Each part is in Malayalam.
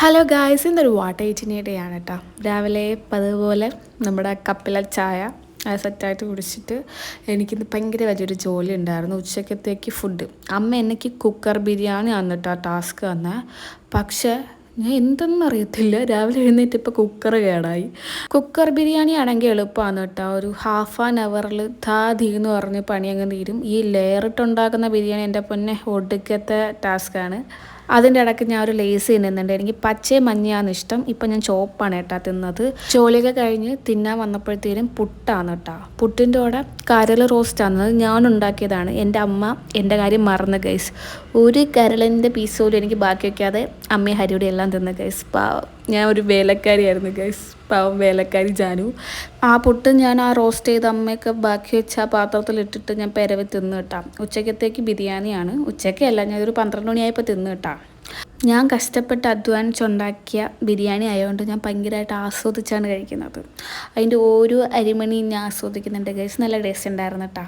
ഹലോ ഗായ്സ് ഇന്നൊരു വാട്ടർ ഏറ്റിനിയുടെ ആണ് കേട്ടോ രാവിലെ പതുപോലെ നമ്മുടെ കപ്പിലെ ചായ അത് സെറ്റായിട്ട് കുടിച്ചിട്ട് എനിക്കിന്ന് ഭയങ്കര വലിയൊരു ജോലി ഉണ്ടായിരുന്നു. ഉച്ചക്കത്തേക്ക് ഫുഡ് അമ്മ എനിക്ക് കുക്കർ ബിരിയാണി ആണ് ആ ടാസ്ക് തന്നെ. പക്ഷേ ഞാൻ എന്തെന്ന് അറിയത്തില്ല. രാവിലെ എഴുന്നേറ്റ് ഇപ്പോൾ കുക്കർ കേടായി. കുക്കർ ബിരിയാണി ആണെങ്കിൽ എളുപ്പമാണ് കേട്ടോ ഒരു ഹാഫ് ആൻ അവറിൽ ധീ എന്ന് പറഞ്ഞ് പണി അങ്ങ് തീരും. ഈ ലെയറിട്ടുണ്ടാക്കുന്ന ബിരിയാണി എന്റെ പൊന്നെ ഒടുക്കത്തെ ടാസ്ക്കാണ് അതിന്റെ ഇടയ്ക്ക് ഞാൻ ഒരു ലേസ് തിന്നുന്നുണ്ട് എനിക്ക് പച്ചയും മഞ്ഞയാണ് ഇഷ്ടം. ഇപ്പം ഞാൻ ചോപ്പാണ് കേട്ടാ തിന്നത്. ജോലിയൊക്കെ കഴിഞ്ഞ് തിന്നാൻ വന്നപ്പോഴത്തേനും പുട്ടാണ് കേട്ടോ. പുട്ടിന്റെ കൂടെ കരൾ റോസ്റ്റ് ആണ്. ഞാൻ ഉണ്ടാക്കിയതാണ്. എന്റെ അമ്മ എന്റെ കാര്യം മറന്ന് ഗൈസ് ഒരു കരളിന്റെ പീസ് പോലും എനിക്ക് ബാക്കി വയ്ക്കാതെ അമ്മയും ഹരിയുടെ എല്ലാം തിന്ന് ഗൈസ് പാവം. ഞാൻ ഒരു വേലക്കാരിയായിരുന്നു ഗൈസ് പാവം വേലക്കാരി ജാനു. ആ പുട്ട് ഞാൻ ആ റോസ്റ്റ് ചെയ്ത അമ്മയൊക്കെ ബാക്കി വെച്ച ആ പാത്രത്തിൽ ഇട്ടിട്ട് ഞാൻ പെരവ് തിന്ന് കിട്ടാം. ഉച്ചക്കത്തേക്ക് ബിരിയാണിയാണ്. ഉച്ചക്കല്ല ഞാനൊരു പന്ത്രണ്ട് മണിയായപ്പോൾ തിന്ന് കിട്ടാം. ഞാൻ കഷ്ടപ്പെട്ട് അധ്വാനിച്ചുണ്ടാക്കിയ ബിരിയാണി ആയതുകൊണ്ട് ഞാൻ ഭയങ്കരമായിട്ട് ആസ്വദിച്ചാണ് കഴിക്കുന്നത്. അതിന്റെ ഓരോ അരിമണിയും ഞാൻ ആസ്വദിക്കുന്നുണ്ട് ഗൈസ് നല്ല ടേസ്റ്റ് ഉണ്ടായിരുന്നു കേട്ടോ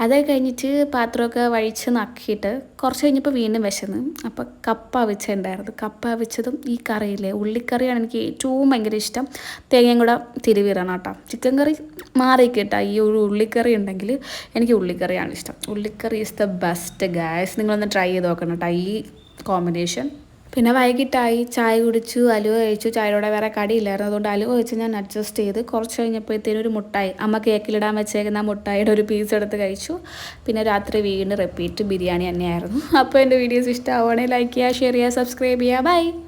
അത് കഴിഞ്ഞിട്ട് പാത്രമൊക്കെ വഴിച്ച് നക്കിയിട്ട് കുറച്ച് കഴിഞ്ഞപ്പോൾ വീണ്ടും വിശന്ന്. അപ്പോൾ കപ്പ അവിച്ചുണ്ടായിരുന്നു. കപ്പ വെച്ചതും ഈ കറിയില്ലേ? ഉള്ളിക്കറിയാണ് എനിക്ക് ഏറ്റവും ഭയങ്കര ഇഷ്ടം. തേങ്ങയും കൂടെ തിരുവിറണം കേട്ടോ ചിക്കൻ കറി മാറി കേട്ടോ ഈ ഒരു ഉള്ളിക്കറി ഉണ്ടെങ്കിൽ എനിക്ക് ഉള്ളിക്കറിയാണ് ഇഷ്ടം. ഉള്ളിക്കറി ഇസ് ദ ബെസ്റ്റ് ഗാസ് നിങ്ങളൊന്ന് ട്രൈ ചെയ്ത് നോക്കണം കേട്ടോ ഈ കോമ്പിനേഷൻ. പിന്നെ വൈകിട്ടായി ചായ കുടിച്ചു അലുവ കഴിച്ചു ചായയോടെ വേറെ കടിയില്ലായിരുന്നു അതുകൊണ്ട് അലുവ വെച്ച് ഞാൻ അഡ്ജസ്റ്റ് ചെയ്ത് കുറച്ച് കഴിഞ്ഞപ്പോഴത്തേനും ഒരു മുട്ടായി അമ്മ കേക്കിലിടാൻ വെച്ചേക്കുന്ന മുട്ടായിയുടെ ഒരു പീസ് എടുത്ത് കഴിച്ചു. പിന്നെ രാത്രി വീണ്ടും റിപ്പീറ്റ് ബിരിയാണി തന്നെയായിരുന്നു. അപ്പോൾ എന്റെ വീഡിയോസ് ഇഷ്ടമാവുകയാണെങ്കിൽ ലൈക്ക് ചെയ്യുക ഷെയർ ചെയ്യുക സബ്സ്ക്രൈബ് ചെയ്യുക. ബൈ